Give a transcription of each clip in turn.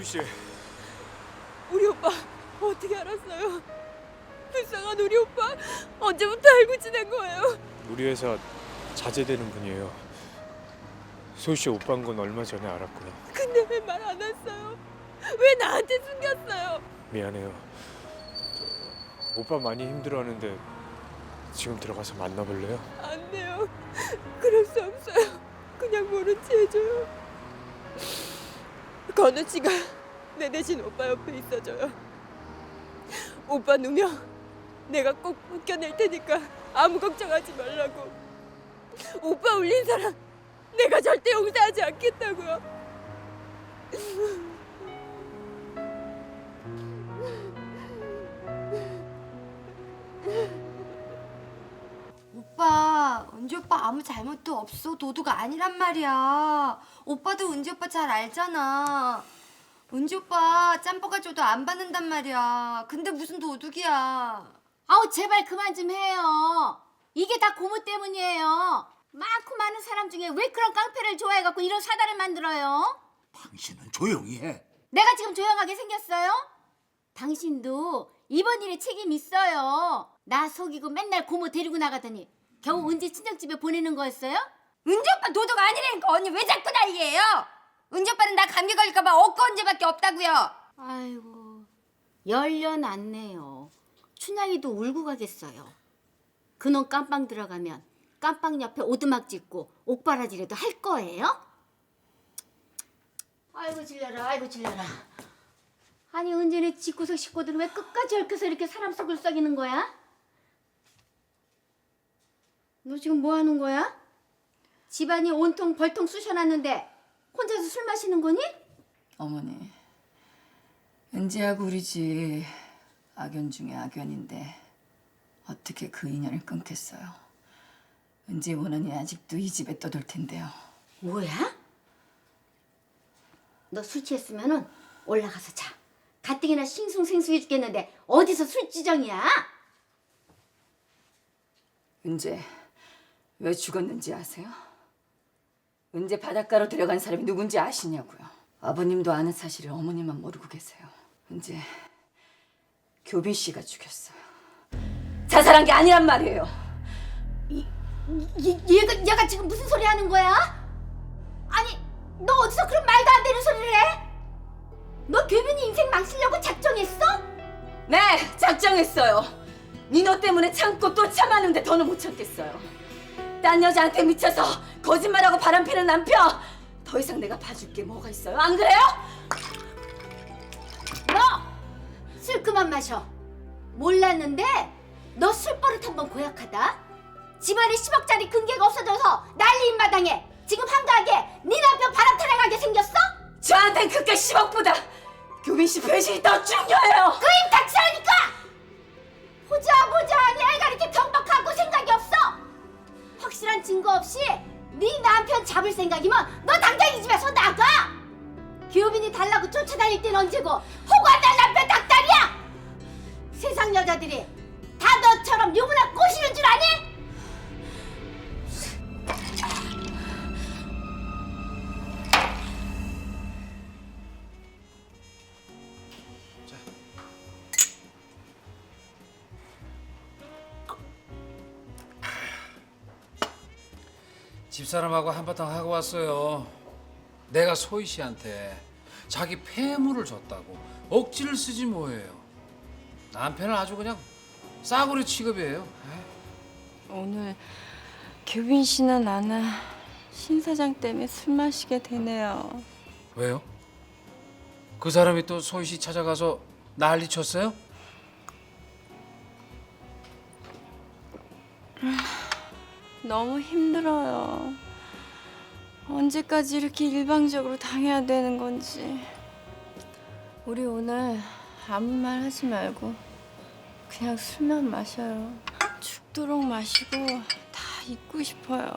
소희 씨, 우리 오빠 어떻게 알았어요? 불쌍한 우리 오빠 언제부터 알고 지낸 거예요? 우리 회사 자제되는 분이에요. 소희 씨 오빠인 건 얼마 전에 알았고요. 근데 왜 말 안 했어요? 왜 나한테 숨겼어요? 미안해요. 오빠 많이 힘들어하는데 지금 들어가서 만나볼래요? 안 돼요. 그럴 수 없어요. 그냥 모른 체 해줘요. 건우 씨가 내 대신 오빠 옆에 있어줘요. 오빠 누명 내가 꼭 벗겨낼 테니까 아무 걱정하지 말라고. 오빠 울린 사람 내가 절대 용서하지 않겠다고요. 오빠, 은지 오빠 아무 잘못도 없어. 도둑 아니란 말이야. 오빠도 은지 오빠 잘 알잖아. 은지 오빠 짬뽕가 줘도 안 받는단 말이야. 근데 무슨 도둑이야. 아우 제발 그만 좀 해요. 이게 다 고모 때문이에요. 많고 많은 사람 중에 왜 그런 깡패를 좋아해갖고 이런 사단을 만들어요? 당신은 조용히 해. 내가 지금 조용하게 생겼어요? 당신도 이번 일에 책임 있어요. 나 속이고 맨날 고모 데리고 나가더니 겨우 은지 친정집에 보내는 거였어요? 은지 오빠 도둑 아니라니까 언니 왜 자꾸 난리예요? 은지 오빠는 나 감기 걸릴까봐 어꺼 언제밖에 없다고요. 아이고 열려 놨네요. 춘향이도 울고 가겠어요. 그놈 깜빵 들어가면 깜빵 옆에 오두막 짓고 옥바라지라도 할 거예요? 아이고 질려라 아이고 질려라 아니 은진이 집구석 식구들은 왜 끝까지 얽혀서 이렇게 사람 속을 썩이는 거야? 너 지금 뭐 하는 거야? 집안이 온통 벌통 쑤셔놨는데 혼자서 술 마시는 거니? 어머니, 은지하고 우리 집 악연 중에 악연인데 어떻게 그 인연을 끊겠어요? 은지 원한이 아직도 이 집에 떠돌 텐데요. 뭐야? 너 술 취했으면은 올라가서 자. 가뜩이나 싱숭생숭해 죽겠는데 어디서 술지정이야? 은재 왜 죽었는지 아세요? 은재 바닷가로 데려간 사람이 누군지 아시냐고요. 아버님도 아는 사실을 어머님만 모르고 계세요. 은재 교빈 씨가 죽였어요. 자살한 게 아니란 말이에요. 얘, 얘가, 얘가 지금 무슨 소리 하는 거야? 아니, 너 어디서 그런 말도 안 되는 소리를 해? 너 교빈이 인생 망치려고 작정했어? 네, 작정했어요. 니너 때문에 참고 또 참았는데 더는 못 참겠어요. 딴 여자한테 미쳐서 거짓말하고 바람피는 남편 더 이상 내가 봐줄 게 뭐가 있어요? 안 그래요? 너! 술 그만 마셔. 몰랐는데 너 술버릇 한번 고약하다. 집안에 10억짜리 근계가 없어져서 난리인 마당에 지금 한가하게 네 남편 바람 타령하게 생겼어? 저한텐 그깟 10억보다 교빈 씨 배신이 더 중요해요. 쫓아다닐 땐 언제고 호구한달 남편 닭다리야! 세상 여자들이 다 너처럼 유부남 꼬시는 줄 아니? 집사람하고 한바탕 하고 왔어요. 내가 소희 씨한테 자기 폐물을 줬다고 억지를 쓰지 뭐예요. 남편은 아주 그냥 싸구려 취급이에요. 오늘 교빈 씨는 나는 신 사장 때문에 술 마시게 되네요. 왜요? 그 사람이 또 소희 씨 찾아가서 난리 쳤어요? 너무 힘들어요. 언제까지 이렇게 일방적으로 당해야 되는 건지. 우리 오늘 아무 말 하지 말고 그냥 술만 마셔요. 죽도록 마시고 다 잊고 싶어요.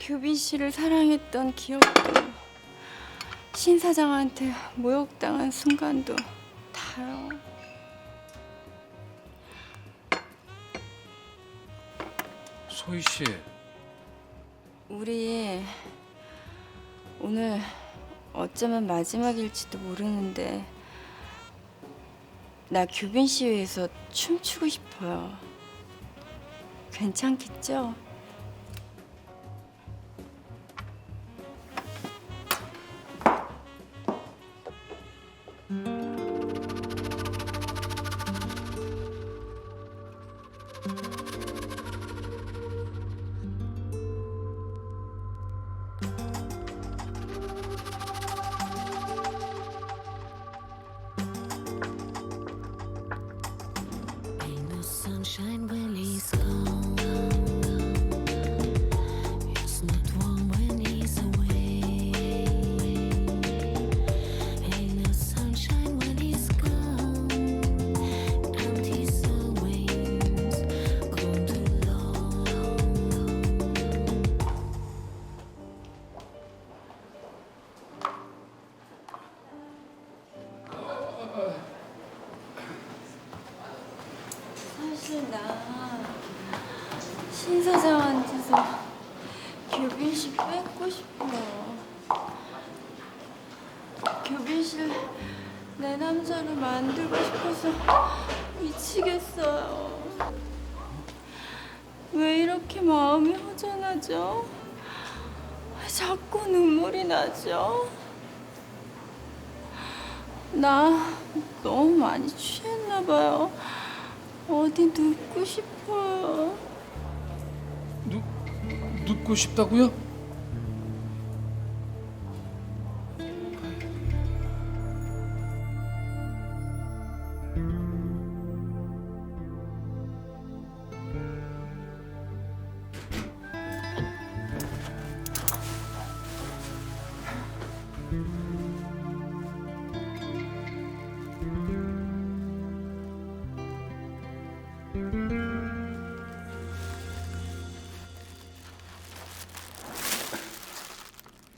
교빈 씨를 사랑했던 기억도 신 사장한테 모욕당한 순간도 다요. 소희 씨. 우리 오늘 어쩌면 마지막일지도 모르는데 나 교빈 씨 위해서 춤추고 싶어요. 괜찮겠죠? Sunshine when he's 내 남자로 만들고 싶어서 미치겠어요. 왜 이렇게 마음이 허전하죠? 왜 자꾸 눈물이 나죠? 나 너무 많이 취했나 봐요. 어디 눕고 싶어요. 누 눕고 싶다고요?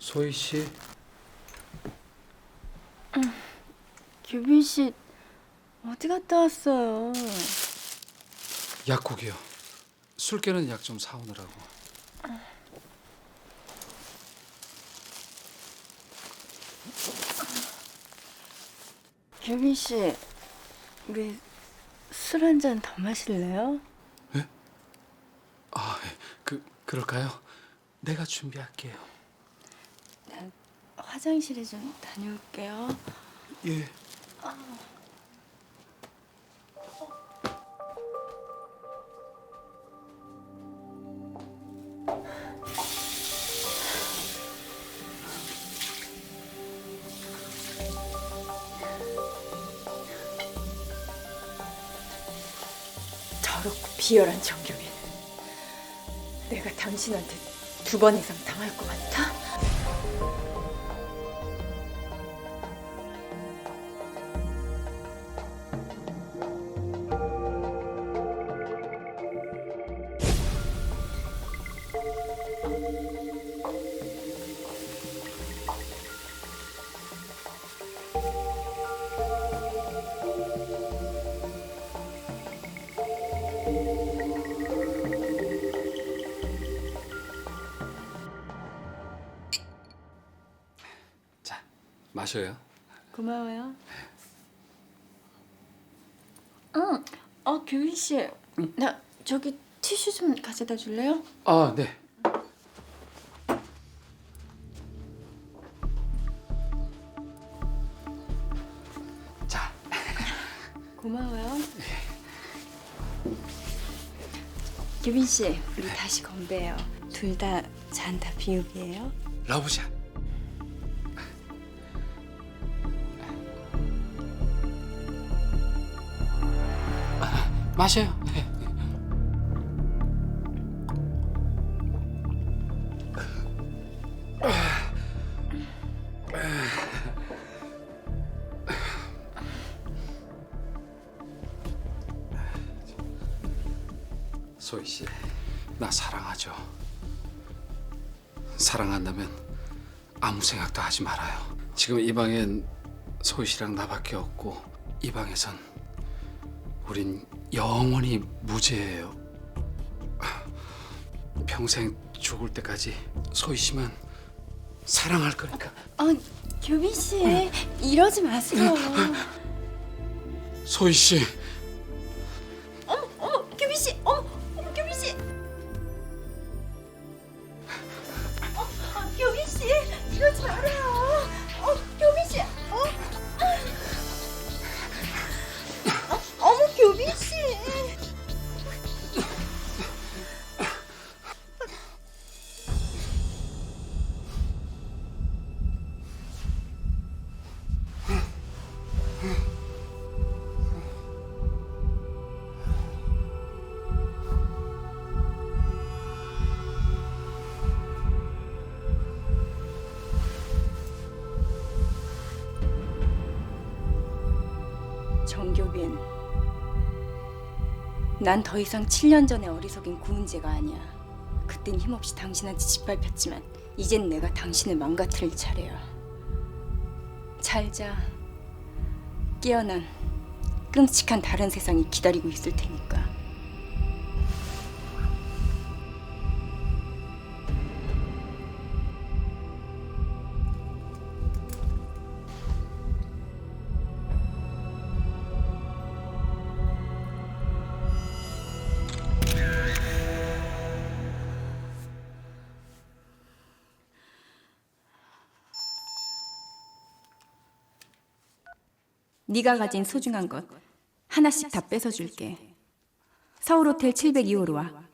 소희 씨 규빈 씨 어디 갔다 왔어요? 약국이요. 술 깨는 약 좀 사오느라고. 규빈 씨 우리 술 한 잔 더 마실래요? 아, 그 그럴까요? 내가 준비할게요. 화장실에 좀 다녀올게요. 예. 더럽고 비열한 정경이는 내가 당신한테 두 번 이상 당할 것 같아? 자, 마셔요. 고마워요. 응. 어 규빈 씨, 나 저기 티슈 좀 가져다 줄래요? 아, 네. 씨, 우리 다시 건배해요. 둘 다 잔다 비우기예요. 러브샷. 아, 마셔요. 소희 씨, 나 사랑하죠. 사랑한다면 아무 생각도 하지 말아요. 지금 이 방엔 소희 씨랑 나밖에 없고 이 방에선 우린 영원히 무죄예요. 평생 죽을 때까지 소희 씨만 사랑할 거니까. 어, 교빈 씨 이러지 마세요. 소희 씨. 정교빈, 난 더 이상 7년 전의 어리석인 구은재가 아니야. 그땐 힘없이 당신한테 짓밟혔지만 이젠 내가 당신을 망가뜨릴 차례야. 잘 자. 깨어난 끔찍한 다른 세상이 기다리고 있을 테니까. 네가 가진 소중한 것 하나씩 다 뺏어줄게. 서울 호텔 702호로 와.